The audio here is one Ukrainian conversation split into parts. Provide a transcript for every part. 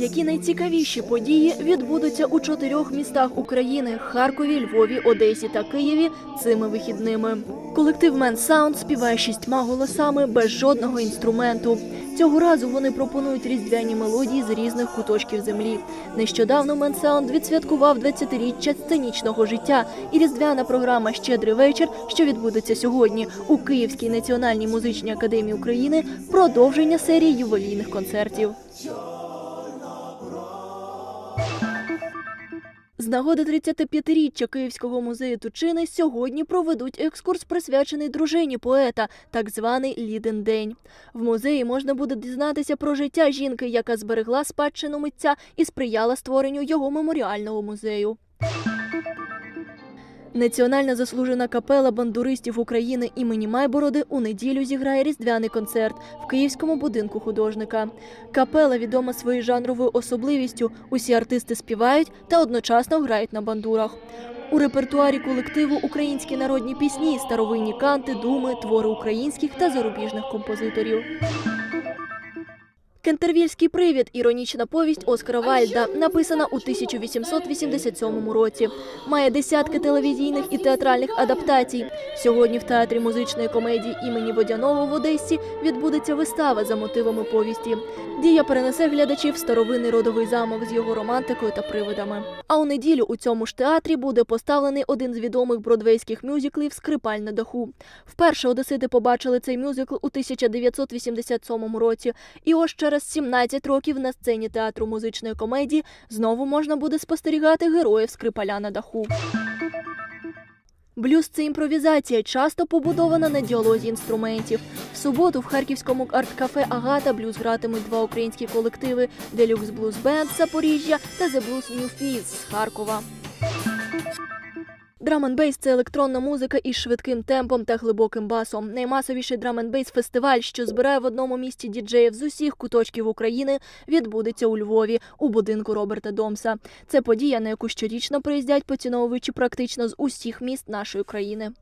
Які найцікавіші події відбудуться у чотирьох містах України Харкові, Львові, Одесі та Києві цими вихідними. Колектив Men Sound співає шістьма голосами без жодного інструменту. Цього разу вони пропонують різдвяні мелодії з різних куточків землі. Нещодавно Sound відсвяткував 20-річчя сценічного життя, і різдвяна програма Щедрий вечір, що відбудеться сьогодні у Київській національній музичній академії України, продовження серії ювелійних концертів. З нагоди 35-річчя Київського музею Тучини сьогодні проведуть екскурс, присвячений дружині поета, так званий Ліден День. В музеї можна буде дізнатися про життя жінки, яка зберегла спадщину митця і сприяла створенню його меморіального музею. Національна заслужена капела бандуристів України імені Майбороди у неділю зіграє різдвяний концерт в Київському будинку художника. Капела відома своєю жанровою особливістю. Усі артисти співають та одночасно грають на бандурах. У репертуарі колективу українські народні пісні, старовинні канти, думи, твори українських та зарубіжних композиторів. Кентервільський привід іронічна повість Оскара Вальда, написана у 1887 році. Має десятки телевізійних і театральних адаптацій. Сьогодні в театрі музичної комедії імені Водяного в Одесі відбудеться вистава за мотивами повісті. Дія перенесе глядачів старовинний родовий замок з його романтикою та привидами. А у неділю у цьому ж театрі буде поставлений один з відомих бродвейських мюзиклів Скрипаль на даху. Вперше одесити побачили цей мюзикл у 1987 році. І ось через 17 років на сцені театру музичної комедії знову можна буде спостерігати героїв Скрипаля на даху. Блюз це імпровізація, часто побудована на діалозі інструментів. В суботу в харківському арт-кафе Агата блюз гратимуть два українські колективи Deluxe Blues Band з Запоріжжя та The Blues New Fizz з Харкова. Драм-н-бейс – це електронна музика із швидким темпом та глибоким басом. Наймасовіший драм-н-бейс фестиваль, що збирає в одному місті діджеїв з усіх куточків України, відбудеться у Львові у будинку Роберта Домса. Це подія, на яку щорічно приїздять поціновувачі практично з усіх міст нашої країни.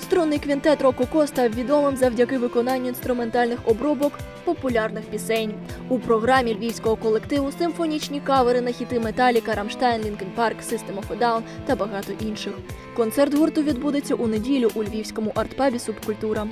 Струнний квінтет Рококо став відомим завдяки виконанню інструментальних обробок популярних пісень. У програмі львівського колективу симфонічні кавери на хіти Металіка, Рамштайн, Лінкен Парк, System of a Down та багато інших. Концерт гурту відбудеться у неділю у львівському артпабі Субкультура.